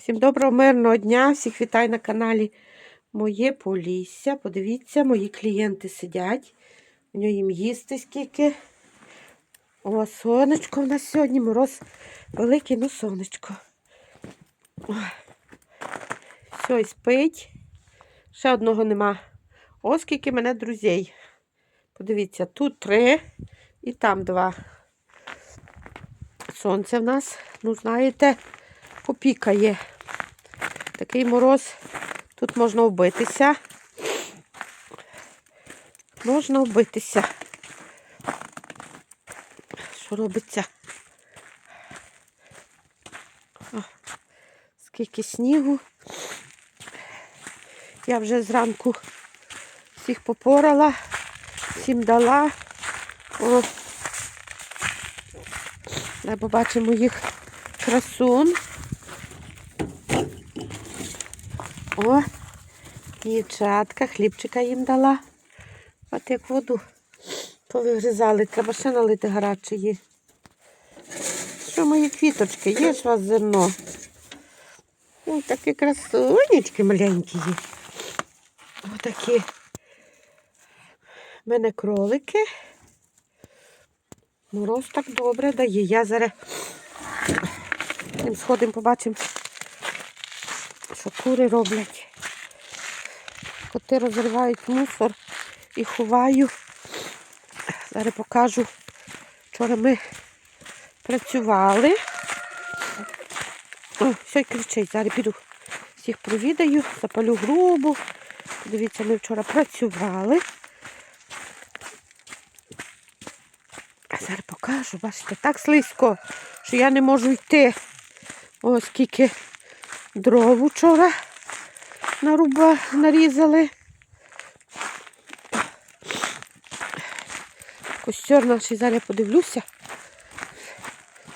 Всім доброго мирного дня, всіх вітаю на каналі Моє Полісся. Подивіться, мої клієнти сидять. У нього їм їсти скільки. О, сонечко в нас сьогодні, мороз великий, ну сонечко. Все, і спить. Ще одного нема. О, скільки мене друзей. Подивіться, тут три і там два. Сонце в нас, ну, знаєте, попікає. Такий мороз. Тут можна вбитися. Можна вбитися. Що робиться? О, скільки снігу. Я вже зранку всіх попорала, всім дала. О, побачимо їх красун. О, дівчатка, хлібчика їм дала. От як воду повигризали, треба ще налити гарячої. Що мої квіточки, є ж у вас зерно? Ось такі красунечки маленькі є. Отакі. У мене кролики. Мороз так добре дає. Я зараз їм сходимо, побачимо, кури роблять. Коти розривають мусор і ховаю. Зараз покажу. Вчора ми працювали. О, все кричить. Зараз піду всіх провідаю, запалю грубу. Дивіться, ми вчора працювали. А зараз покажу, бачите, так слизько, що я не можу йти. Ось скільки дров вчора наруба нарізали. Костер наш, зараз подивлюся,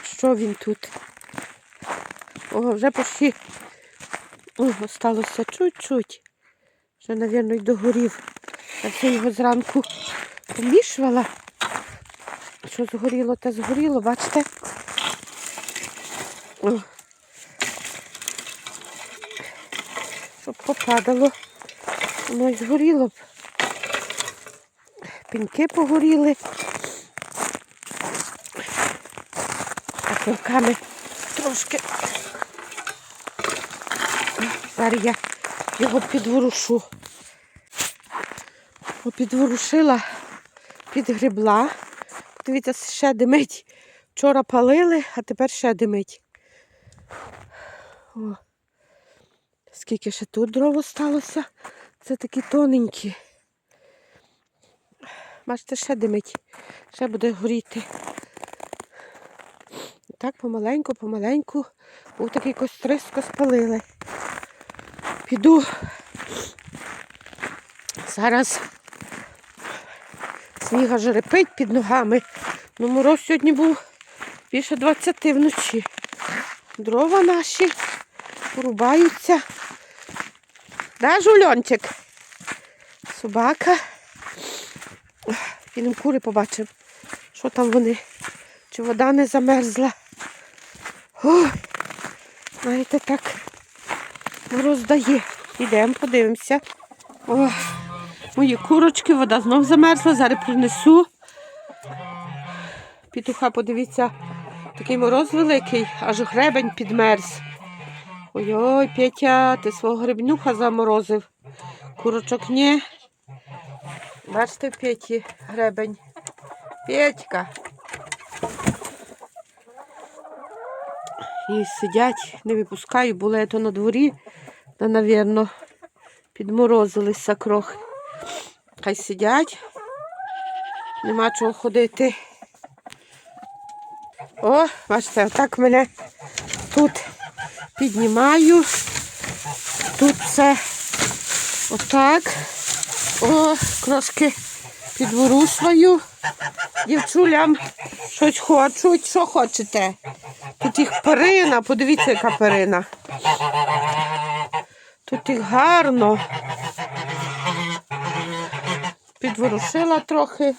що він тут. О, вже почти осталося чуть-чуть. Вже, мабуть, й догорів. Я все його зранку помішувала. Що згоріло, те згоріло, бачите? О. Щоб попадало, воно й згоріло б. Піньки погоріли. Так руками трошки. Зараз я його підворушу. Підворушила, підгребла. Дивіться, ще димить. Вчора палили, а тепер ще димить. О, скільки ще тут дров осталося. Це такі тоненькі. Бачите, ще димить, ще буде горіти. Так, помаленьку, помаленьку. Був такий кострисько спалили. Піду. Зараз сніга жерепить під ногами. Ну, мороз сьогодні був більше 20 вночі. Дрова наші порубаються. Да, жульончик? Собака. Підемо кури побачимо, що там вони. Чи вода не замерзла. Ой, знаєте, так мороз дає. Ідемо, подивимося. О, мої курочки, вода знов замерзла, зараз принесу. Петуха, подивіться, такий мороз великий, аж гребень підмерз. Ой-ой, Петя, ти свого гребнюха заморозив. Курочок ні. Бачите, Петі гребень. Петька. І сидять, не випускаю, були то на дворі, та, навірно, підморозилися крохи. Хай сидять, нема чого ходити. О, бачите, отак мене тут піднімаю. Тут все отак. О, трошки підворушую. Дівчулям щось хочуть. Що хочете? Тут їх перина, подивіться, яка перина. Тут їх гарно. Підворушила трохи.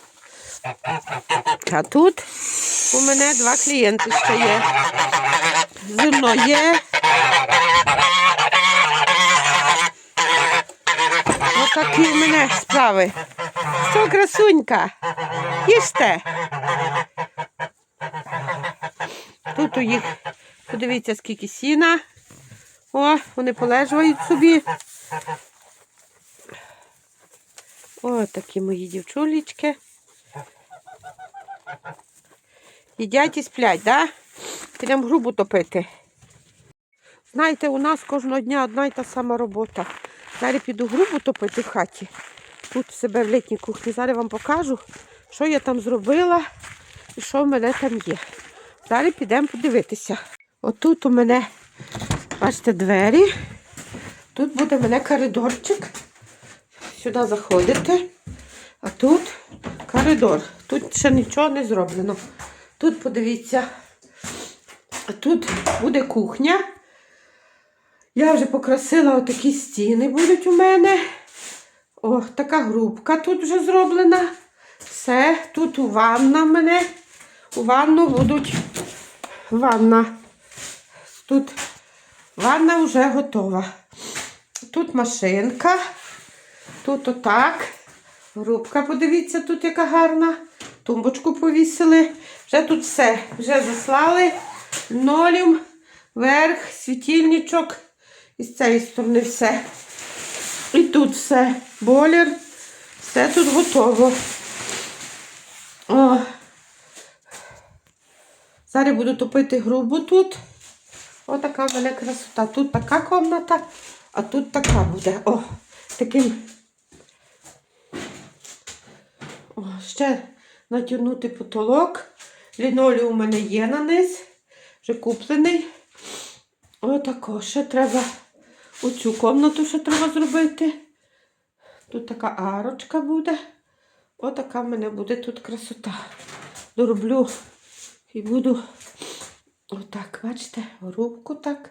А тут у мене два клієнти ще є. Зерно є, Отакі в мене справи. Що, красунька? Їжте. Тут у їх, подивіться, скільки сіна. О, вони полежують собі. О, такі мої дівчулечки. Їдять і сплять, да? Підемо грубу топити. Знаєте, у нас кожного дня одна й та сама робота. Зараз піду грубу топити в хаті. Тут себе в літній кухні. Зараз вам покажу, що я там зробила і що в мене там є. Далі підемо подивитися. Отут у мене, бачите, двері. Тут буде у мене коридорчик. Сюди заходите. А тут коридор. Тут ще нічого не зроблено. Тут подивіться, тут буде кухня. Я вже покрасила отакі стіни будуть у мене. О, така грубка тут вже зроблена. Все, тут у ванна в мене. У ванну будуть ванна. Тут ванна вже готова. Тут машинка. Тут отак. Грубка, подивіться, тут яка гарна. Тумбочку повісили. Вже тут все. Вже заслали. Нолім, верх, світильничок. І з цієї сторони все. І тут все. Бойлер. Все тут готово. О. Зараз буду топити грубу тут. Отака в мене красота. Тут така комната, а тут така буде. О, таким. О, ще натягнути потолок. Лінолеум у мене є на низ. Вже куплений. Отако. Ще треба оцю комнату ще треба зробити. Тут така арочка буде. Отака в мене буде тут красота. Дороблю і буду отак, бачите, рубку так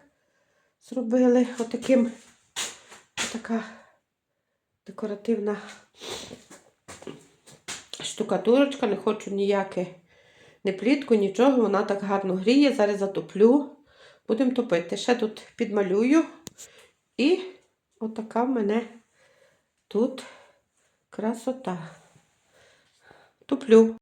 зробили. Отаким, отака декоративна штукатурочка, не хочу ніяке, не плітку, нічого, вона так гарно гріє. Зараз затоплю. Будемо топити. Ще тут підмалюю. І отака в мене тут красота. Туплю.